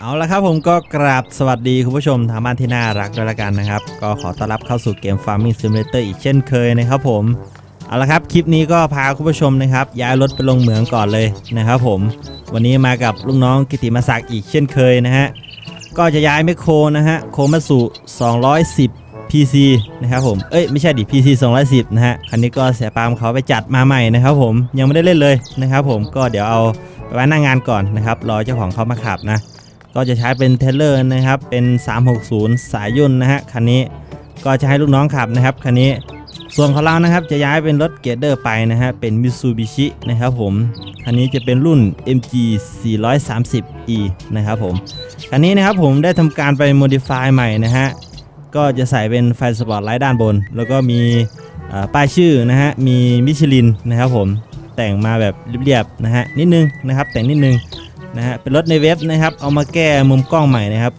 เอาละครับผมก็กราบสวัสดีคุณผู้ชมทางบ้านที่น่ารักด้วยละกันนะครับ ก็ขอต้อนรับเข้าสู่เกม Farming Simulator อีกเช่นเคยนะครับผม เอาละครับคลิปนี้ก็พาคุณผู้ชมนะครับย้ายรถไปลงเหมืองก่อนเลยนะครับผม วันนี้มากับลูกน้องกิติมาศักดิ์อีกเช่นเคยนะฮะ ก็จะย้ายแมโครนะฮะ โคมัสุ210 PC นะครับผม เอ้ยไม่ใช่ดิ PC 210 นะฮะ คันนี้ก็เสียปามเขาไปจัดมาใหม่นะครับผม ยังไม่ได้เล่นเลยนะครับผม ก็เดี๋ยวเอาไปไว้หน้างงานก่อนนะครับ รอเจ้าของเขามาขับนะ ก็จะใช้เป็นเทเลอร์นะครับ เป็น 360 สายยุ่นนะฮะคันนี้ก็จะให้ลูกน้องขับนะครับคันนี้ส่วนของเรานะครับจะย้ายเป็นรถเกรดเดอร์ไปนะฮะเป็น Mitsubishi นะครับผมคันนี้จะเป็นรุ่น MG 430e นะครับผมคันนี้นะครับผมได้ทำการไป modify ใหม่นะฮะก็จะใส่เป็นไฟสปอร์ตไลท์ด้านบน แล้วก็มีป้ายชื่อนะฮะมีมิชลินนะครับผมแต่งมาแบบเรียบๆนะฮะนิดนึงนะครับแต่งนิดนึง นะฮะเป็นรถในเว็บนะครับ เอามาแก้มุมกล้องใหม่นะครับ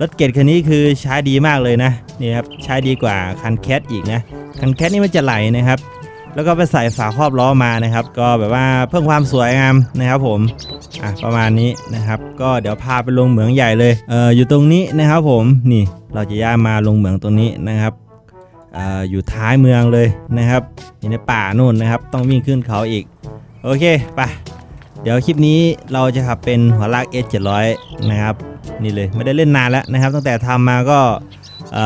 รถเกตคันนี้คือใช้ดีมากเลยนะนี่ครับใช้ดีกว่าคันแคทอีกนะคันแคทนี่มันจะไหลนะครับ แล้วก็ไปใส่ฝาครอบล้อมานะครับ ก็แบบว่าเพิ่มความสวยงามนะครับผมอะประมาณนี้นะครับ ก็เดี๋ยวพาไปลงเหมืองใหญ่เลยเอออยู่ตรงนี้นะครับผมนี่เราจะย่ามาลงเหมืองตรงนี้นะครับอยู่ท้ายเมืองเลยนะครับอยู่ในป่านู่นนะครับ ต้องวิ่งขึ้นเขาอีก โอเค ไป เดี๋ยวคลิปนี้เราจะขับเป็นหัวลาก S 700 นะครับนี่เลยไม่ได้เล่นนานแล้วนะครับ ตั้งแต่ทำมาก็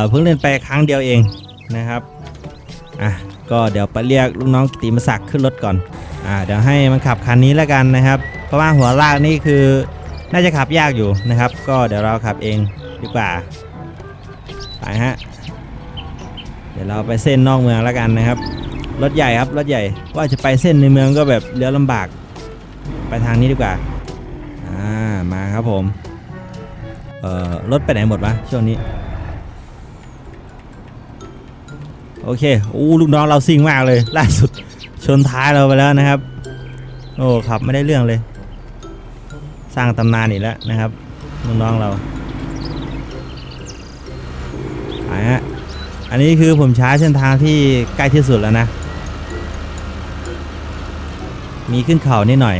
เพิ่งเล่นไปครั้งเดียวเองนะครับอะก็เดี๋ยวไปเรียกลูกน้องกิติมศักดิ์ขึ้นรถก่อนอ่าเดี๋ยวให้มันขับคันนี้แล้วกันนะครับ เพราะว่าหัวลากนี่คือน่าจะขับยากอยู่นะครับ ก็เดี๋ยวเราขับเองดีกว่าไปฮะเดี๋ยวเราไปเส้นนอกเมืองแล้วกันนะครับรถใหญ่ครับรถใหญ่ว่าจะไปเส้นในเมืองก็แบบเลี้ยวลำบาก ไปทางนี้ดีกว่า อ่า มาครับผม เอ่อ รถไปไหนหมดวะช่วงนี้ โอเค อู้ลูกน้องเราซิ่งมากเลย ล่าสุดชนท้ายเราไปแล้วนะครับ โอ้ขับไม่ได้เรื่องเลย สร้างตำนานอีกแล้วนะครับลูกน้องเราไปฮะอันนี้คือผมใช้เส้นทางที่ใกล้ที่สุดแล้วนะ มีขึ้นเขานิดหน่อย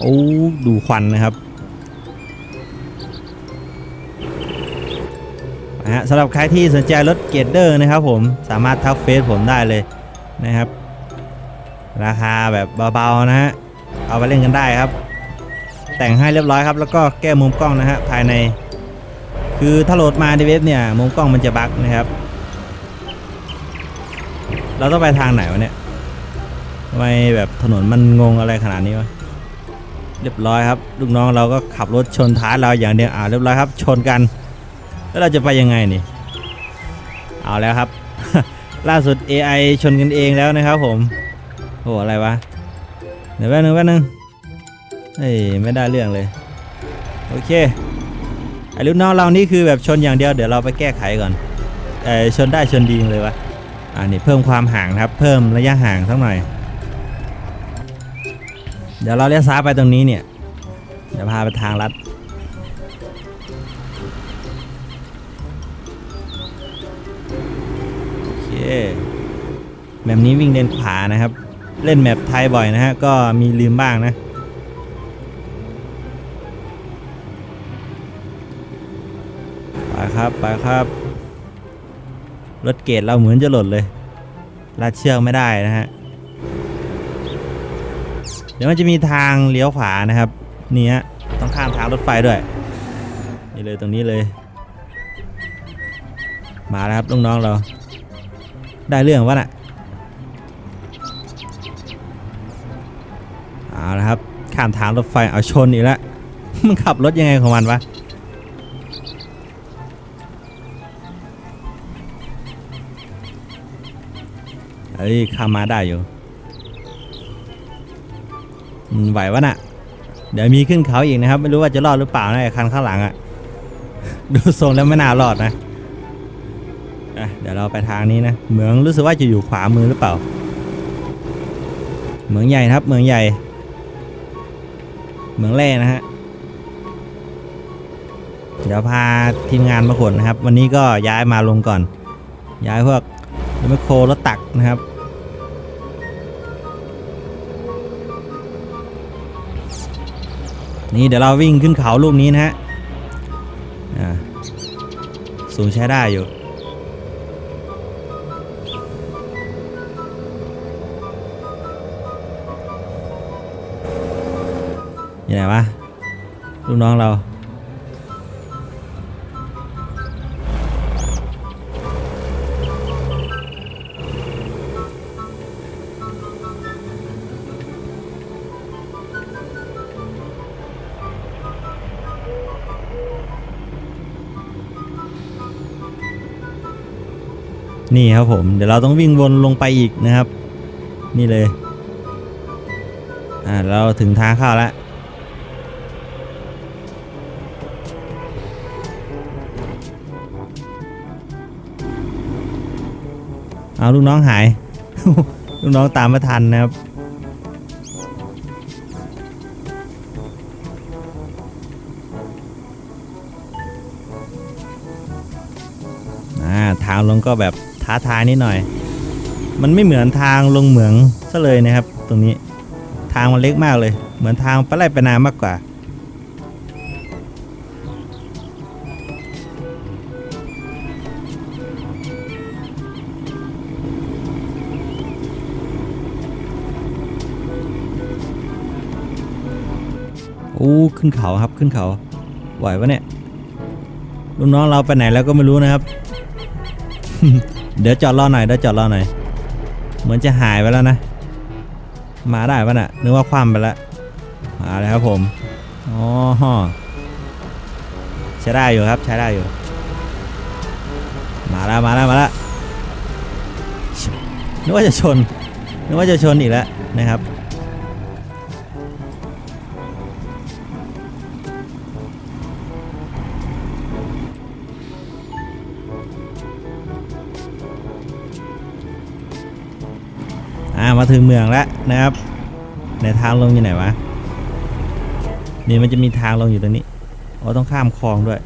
โอ้ดูควันนะครับนะฮะสำหรับใครที่สนใจรถเกรดเดอร์นะครับผมสามารถทักเฟซผมได้เลยนะครับ ราคาแบบเบาๆนะฮะเอาไปเล่นกันได้ครับ แต่งให้เรียบร้อยครับ แล้วก็แก้มุมกล้องนะฮะภายใน คือถ้าโหลดมาในเว็บเนี่ยมุมกล้องมันจะบั๊กนะครับ เราต้องไปทางไหนวะเนี่ยทำไมแบบถนนมันงงอะไรขนาดนี้วะ เรียบร้อยครับลูกน้องเราก็ขับรถชนท้ายเราอย่างเดียวอ่าเรียบร้อยครับชนกัน แล้วเราจะไปยังไงนี่ เอาแล้วครับ ล่าสุด AI ชนกันเองแล้วนะครับ ผมโอ้อะไรวะเดี๋ยวแป๊บนึงแป๊บนึงเฮ้ยไม่ได้เรื่องเลย โอเคไอ้ลูกน้องเรานี่คือแบบชนอย่างเดียวเดี๋ยวเราไปแก้ไขก่อนเออชนได้ชนดีเลยวะอ่านี่เพิ่มความห่างครับ เพิ่มระยะห่างสักหน่อย เดี๋ยวเราเลี้ยวซ้ายไปตรงนี้เนี่ย เดี๋ยวพาไปทางลัด โอเคแบบนี้วิ่งเลนขวานะครับ เล่นแมปไทยบ่อยนะฮะ ก็มีลืมบ้างนะไปครับไปครับ รถเกตเราเหมือนจะหล่นเลยลัดเชือกไม่ได้นะฮะ เดี๋ยวมันจะมีทางเลี้ยวขวานะครับนี่ฮะต้องข้ามทางรถไฟด้วยนี่เลยตรงนี้เลย มาแล้วครับลูกน้องเรา ได้เรื่องวะน่ะเอาละครับข้ามทางรถไฟเอาชนอีกแล้วมันขับรถยังไงของมันวะเอ้ยข้ามมาได้อยู่ ไหววะน่ะ เดี๋ยวมีขึ้นเขาอีกนะครับ ไม่รู้ว่าจะรอดหรือเปล่านะไอ้คันข้างหลังอะดูทรงแล้วไม่น่ารอดนะเดี๋ยวเราไปทางนี้นะ เหมืองรู้สึกว่าจะอยู่ขวามือหรือเปล่า เหมืองใหญ่ครับ เหมืองใหญ่ เหมืองแร่นะฮะ เดี๋ยวพาทีมงานมาขนนะครับ วันนี้ก็ย้ายมาลงก่อน ย้ายพวกรถแมคโครรถตักนะครับ นี่เดี๋ยวเราวิ่งขึ้นเขาลูกนี้นะฮะอ่าสูงใช้ได้อยู่ อยู่ไหนวะลูกน้องเรา นี่ครับผม เดี๋ยวเราต้องวิ่งวนลงไปอีกนะครับ นี่เลย อ่าเราถึงทางเข้าแล้วเอาลูกน้องหาย ลูกน้องตามไม่ทันนะครับ อ่าทางลงก็แบบ ท้าทายนิดหน่อย มันไม่เหมือนทางลงเหมืองซะเลยนะครับ ตรงนี้ทางมันเล็กมากเลย เหมือนทางไปไล่ไปนามากกว่า โอ้ขึ้นเขาครับขึ้นเขาไหวปะเนี่ยลูกน้องเราไปไหนแล้วก็ไม่รู้นะครับ เดี๋ยวจอดรอหน่อยเดี๋ยวจอดรอหน่อย เหมือนจะหายไปแล้วนะ มาได้ปะน่ะนึกว่าคว่ำไปแล้ว มาแล้วครับผม อ๋อใช้ได้อยู่ครับ ใช้ได้อยู่ มาแล้วมาแล้วมาแล้วนึกว่าจะชนนึกว่าจะชนอีกแล้วนะครับ อ่ามาถึงเมืองแล้วนะครับในทางลงอยู่ไหนวะนี่มันจะมีทางลงอยู่ตรงนี้อ๋อต้องข้ามคลองด้วย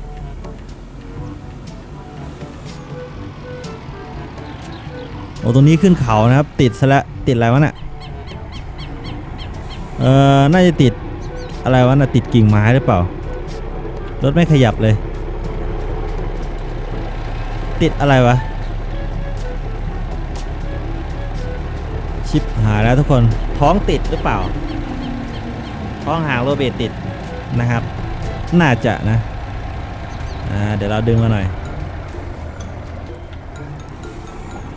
โอ้ตรงนี้ขึ้นเขานะครับ ติดซะแล้วติดอะไรวะน่ะเออน่าจะติดอะไรวะน่ะติดกิ่งไม้หรือเปล่ารถไม่ขยับเลย ติดอะไรวะ ชิปหายแล้วทุกคนท้องติดหรือเปล่า ท้องหางโรเบตติดนะครับ น่าจะนะอ่าเดี๋ยวเราดึงมาหน่อย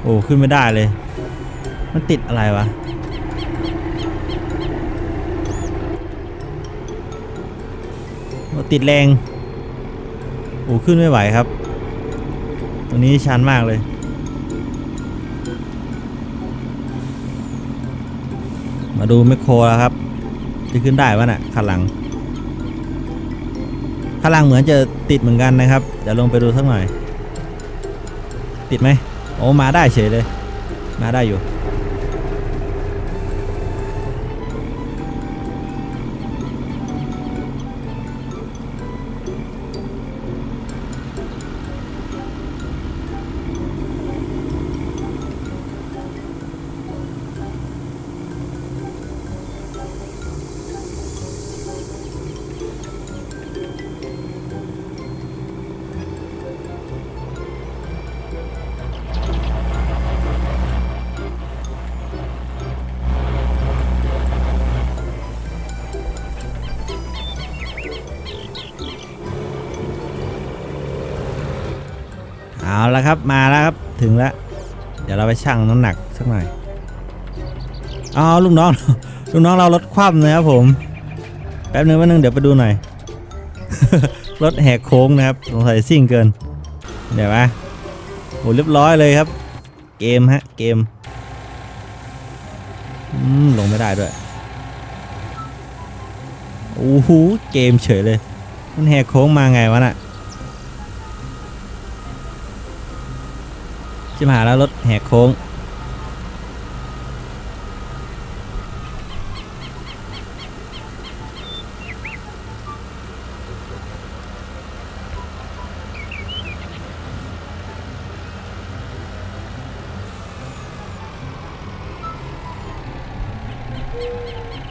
โอ้ขึ้นไม่ได้เลย มันติดอะไรวะติดแรง โอ้ขึ้นไม่ไหวครับตรงนี้ชันมากเลย มาดูแมคโครแล้วครับ จะขึ้นได้ปะน่ะข้าหลังข้าหลังเหมือนจะติดเหมือนกันนะครับเดี๋ยวลงไปดูสักหน่อย ติดไหมโอ้มาได้เฉยเลย มาได้อยู่ เอาละครับมาแล้วครับถึงแล้ว เดี๋ยวเราไปชั่งน้ำหนักสักหน่อยอ๋อลูกน้องลูกน้องเราลดคว่ำนะครับผมแป๊บนึงแป๊บนึงเดี๋ยวไปดูหน่อยรถแหกโค้งนะครับสงสัยซิ่งเกินเดี๋ยวมาโอ้เรียบร้อยเลยครับ เกมฮะเกมอืมลงไม่ได้ด้วยโอ้โหเกมเฉยเลย มันแหกโค้งมาไงวะน่ะ ชิบหายแล้วรถแหกโค้ง Thank you.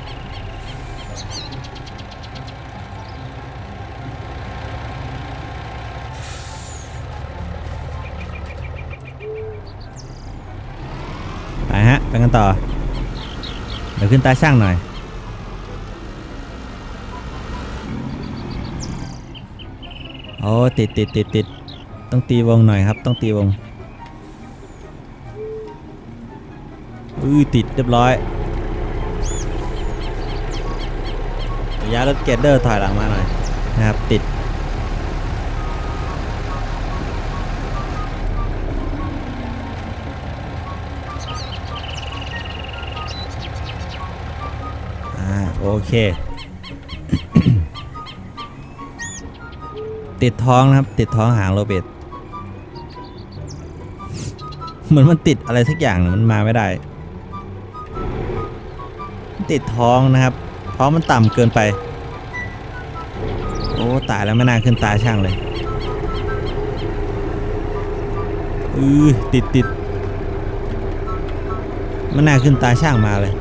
ต่อ เดี๋ยวขึ้นตาช่างหน่อย โอ้ติดติดติดติดต้องตีวงหน่อยครับ ต้องตีวงอือติดเรียบร้อยย้ายรถเกตเดอร์ถอยหลังมาหน่อยนะครับติด โอเค ติดท้องนะครับ ติดท้องหางโรเบิร์ตเหมือนมันติดอะไรสักอย่างน่ะมันมาไม่ได้ ติดท้องนะครับท้องมันต่ำเกินไป โอ้ตายแล้วไม่น่าขึ้นตาช่างเลยอือติดติดไม่น่าขึ้นตาช่างมาเลย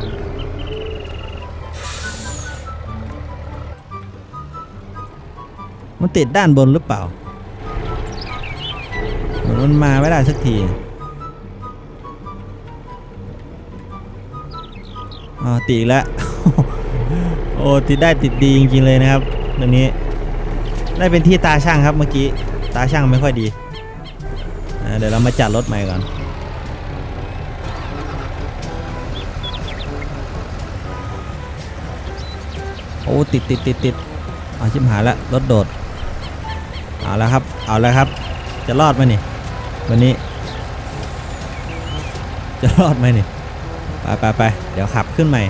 มันติดด้านบนหรือเปล่า มันมาไม่ได้สักทีอ๋อติดอีกแล้ว โอ้ติดได้ติดดีจริงๆเลยนะครับตัวนี้ ได้เป็นที่ตาช่างครับเมื่อกี้ ตาช่างไม่ค่อยดี เดี๋ยวเรามาจัดรถใหม่ก่อนโอ้ติดติดติดติดเอาชิมหายล้วรถโดด เอาแล้วครับ เอาแล้วครับ จะรอดไหมนี่ วันนี้ จะรอดไหมนี่ ไปไปไปเดี๋ยวขับขึ้นใหม่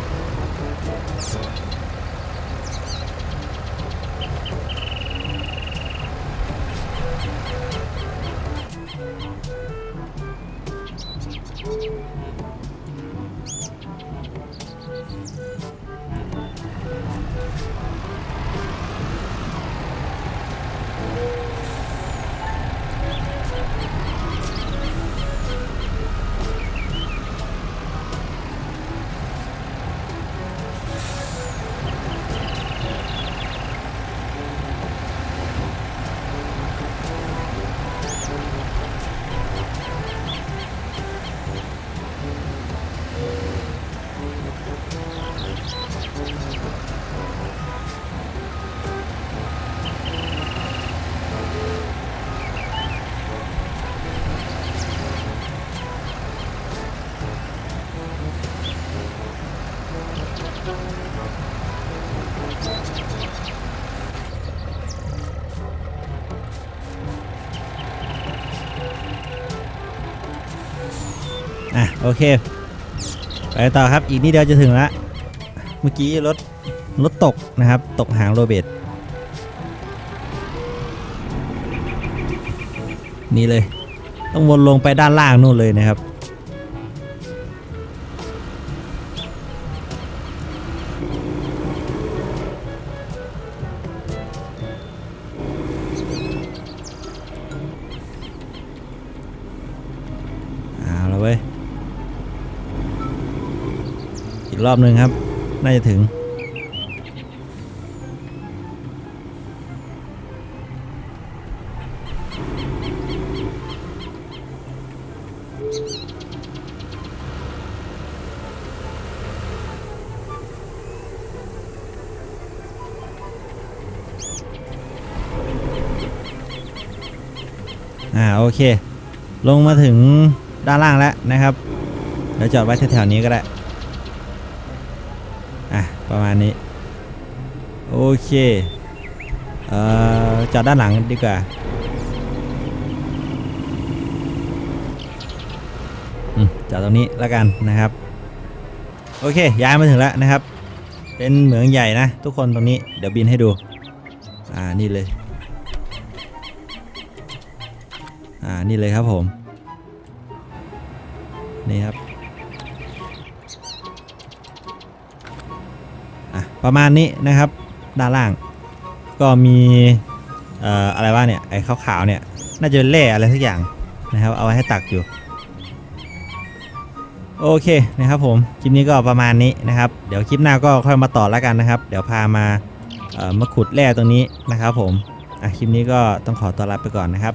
โอเค ไปต่อครับ อีกนิดเดียวจะถึงละ เมื่อกี้รถรถตกนะครับ ตกหางโรเบิร์ตนี่เลย ต้องวนลงไปด้านล่างนู่นเลยนะครับ รอบหนึ่งครับ น่าจะถึง อ่า โอเค ลงมาถึงด้านล่างแล้วนะครับ เดี๋ยวจอดไว้แถวๆนี้ก็ได้ อะ ประมาณนี้ โอเค เอ่อ จอดด้านหลังดีกว่า จอดตรงนี้แล้วกันนะครับ โอเค ย้ายมาถึงแล้วนะครับ เป็นเหมืองใหญ่นะ ทุกคนตรงนี้ เดี๋ยวบินให้ดู อ่า นี่เลย อ่า นี่เลยครับผม นี่ครับ ประมาณนี้นะครับ ด้านล่าง ก็มีเอ่ออะไรว่าเนี่ยไอ้ขาวๆเนี่ยน่าจะเป็นแร่อะไรสักอย่างนะครับ เอาไว้ให้ตักอยู่ โอเคนะครับผมคลิปนี้ก็ประมาณนี้นะครับ เดี๋ยวคลิปหน้าก็ค่อยมาต่อแล้วกันนะครับ เดี๋ยวพามามาขุดแร่ตรงนี้นะครับ ผมอะคลิปนี้ก็ต้องขอต้อนรับไปก่อนนะครับ